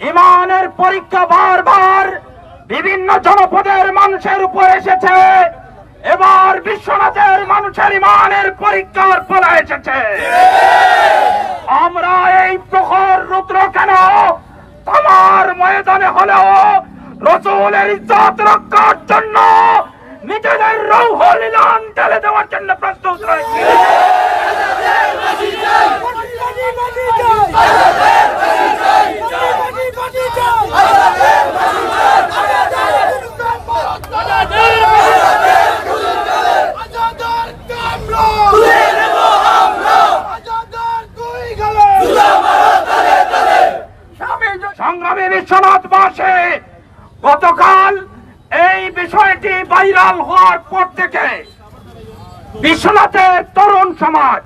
ইমানের পরীক্ষা বারবার বিভিন্ন জনপদের মানুষের উপর এসেছে। এবার বিশ্বনাথের মানুষের ইমানের পরীক্ষার ফলা এসেছে। আমরা এই প্রখর রুদ্র কেন? তামার ময়দানে হলেও রসুলের ইজ্জত রক্ষার জন্য নিজেদের রৌহ লীলান ঢেলে দেওয়ার জন্য প্রস্তুত রয়েছে। বিশ্বনাথ মাসে গতকাল এই বিষয়টি ভাইরাল হওয়ার পর থেকে বিশ্বনাথের তরুণ সমাজ,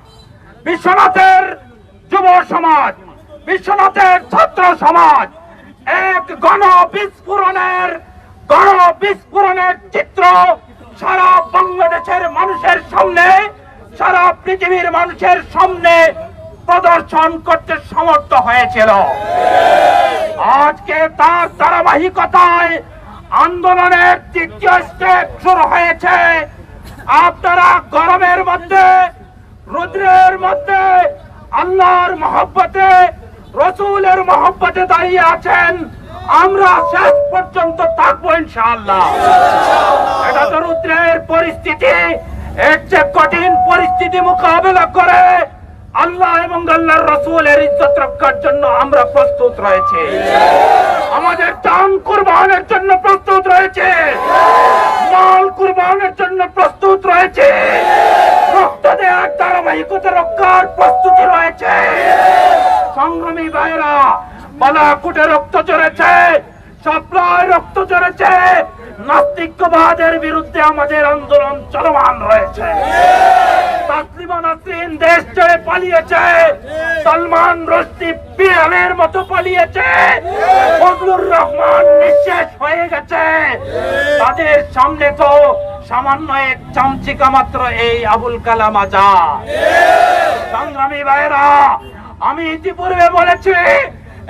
বিশ্বনাথের যুব সমাজ, বিশ্বনাথের ছাত্র সমাজ এক গণ বিস্ফোরণের গণ বিস্ফোরণের চিত্র সারা বাংলাদেশের মানুষের সামনে, সারা পৃথিবীর মানুষের সামনে প্রদর্শন করতে সমর্থ হয়েছিল। আজকে তার ধারাবাহিকতায় আন্দোলনের তৃতীয় স্টেপ শুরু হয়েছে। আপনারা গরমের মধ্যে, রুদ্রের মধ্যে, আল্লাহর মহব্বতে, রসুলের মহব্বতে দাঁড়িয়ে আছেন। আমরা শেষ পর্যন্ত থাকব ইনশাআল্লাহ। এটা তো রুদ্রের পরিস্থিতি। এর চেয়ে কঠিন পরিস্থিতি মোকাবেলা করে আল্লাহ এবং আল্লাহর রসুলের ইজ্জত রক্ষার জন্য আমরা প্রস্তুত রয়েছে। আমাদের টান কুরবানের জন্য প্রস্তুত রয়েছে। মাল কুরবানের জন্য প্রস্তুত রয়েছে। রক্ত দেওয়ার ধারাবাহিকতা রক্ষার প্রস্তুতি রয়েছে। সংগ্রামী ভাইরা বালাকুটে রক্ত চড়েছে সাপ্লায় রক্ত চড়েছে। নাস্তিকবাদের বিরুদ্ধে আমাদের আন্দোলন চলমান রয়েছে। তাসলিমা নাসরিন দেশ পালিয়েছে। সালমান রশদি বিড়ালের মতো পালিয়েছে। ফজলুর রহমান নিঃশেষ হয়ে গেছে। তাদের সামনে তো সামান্য এক চামচিকা মাত্র এই আবুল কালাম আজাদ। সংগ্রামী ভাইরা আমি ইতিপূর্বে বলেছি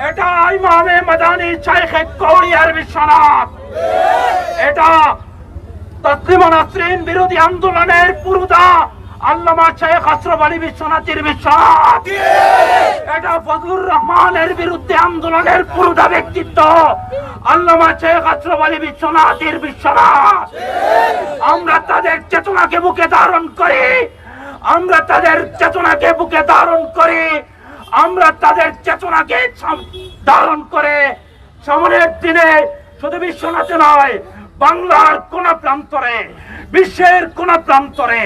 এটা ইমামে মাদানি শাইখে কৌড়িয়ার বিশ্বনাথ। এটা তসলিমা নাসরিন বিরোধী আন্দোলনের পুরুদা আল্লামা শেখ আশরফ আলী বিশ্বনাথের বিশ্বনাথ এটা ফজলুর রহমানের বিরুদ্ধে আন্দোলনের পুরুদা ব্যক্তিত্ব। আল্লামা শেখ আশরফ আলী বিশ্বনাথের বিশ্বনাথ আমরা তাদের চেতনাকে বুকে ধারণ করি। আমরা তাদের চেতনাকে বুকে ধারণ করি। আমরা তাদের চেতনাকে ধারণ করে। সামনের দিনে শুধু বিশ্বনাথে নয় বাংলার কোন প্রান্তরে বিশ্বের কোন প্রান্তরে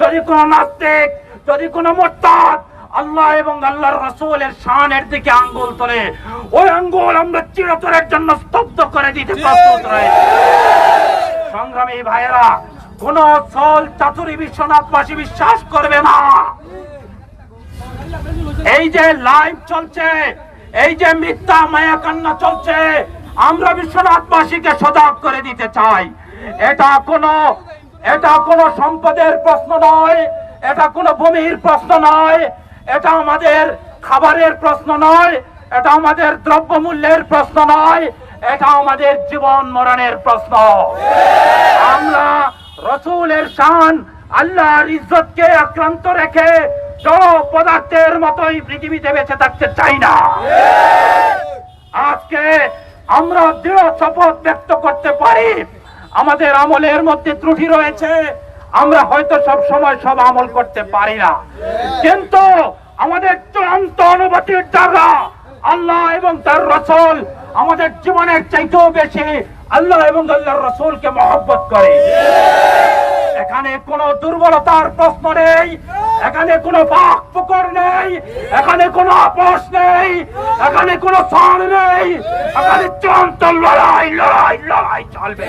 যদি কোন নাস্তিক যদি কোন মোরতাদ আল্লাহ এবং আল্লাহর রসুলের শানের দিকে আঙ্গুল তোলে ওই আঙ্গুল আমরা চিরতরের জন্য স্তব্ধ করে দিতে প্রস্তুত রয়েছে সংগ্রামী ভাইয়েরা কোন সল চাতুরি বিশ্বনাথবাসী বিশ্বাস করবে না। এই যে লাইভ চলছে এই যে মিথ্যা মায়া কান্না চলছে আমরা বিশ্বনাথবাসীকে সজাগ করে দিতে চাই। এটা কোনো এটা কোনো সম্পদের প্রশ্ন নয়, এটা কোনো ভূমির প্রশ্ন নয়, এটা আমাদের খাবারের প্রশ্ন নয়, এটা আমাদের দ্রব্যমূল্যের প্রশ্ন নয়, এটা আমাদের জীবন মরণের প্রশ্ন। আমরা রসুলের শান, আল্লাহর ইজ্জতকে আক্রান্ত রেখে জড় পদার্থের মতোই পৃথিবীতে বেঁচে থাকতে চাই না। আজকে আমরা দৃঢ় শপথ ব্যক্ত করতে পারি। আমাদের আমলের মধ্যে ত্রুটি রয়েছে। আমরা হয়তো সব সময় সব আমল করতে পারি না। কিন্তু আমাদের চূড়ান্ত অনুভূতির জায়গা আল্লাহ এবং তার রসুল আমাদের জীবনের চাইতেও বেশি আল্লাহ এবং আল্লাহর রসুলকে মহব্বত করে। এখানে কোনো দুর্বলতার প্রশ্ন নেই। এখানে কোনো বাক পুকুর নেই, এখানে কোনো আপোষ নেই, এখানে কোনো সার নেই, এখানে চঞ্চল লড়াই লড়াই লড়াই চলবে।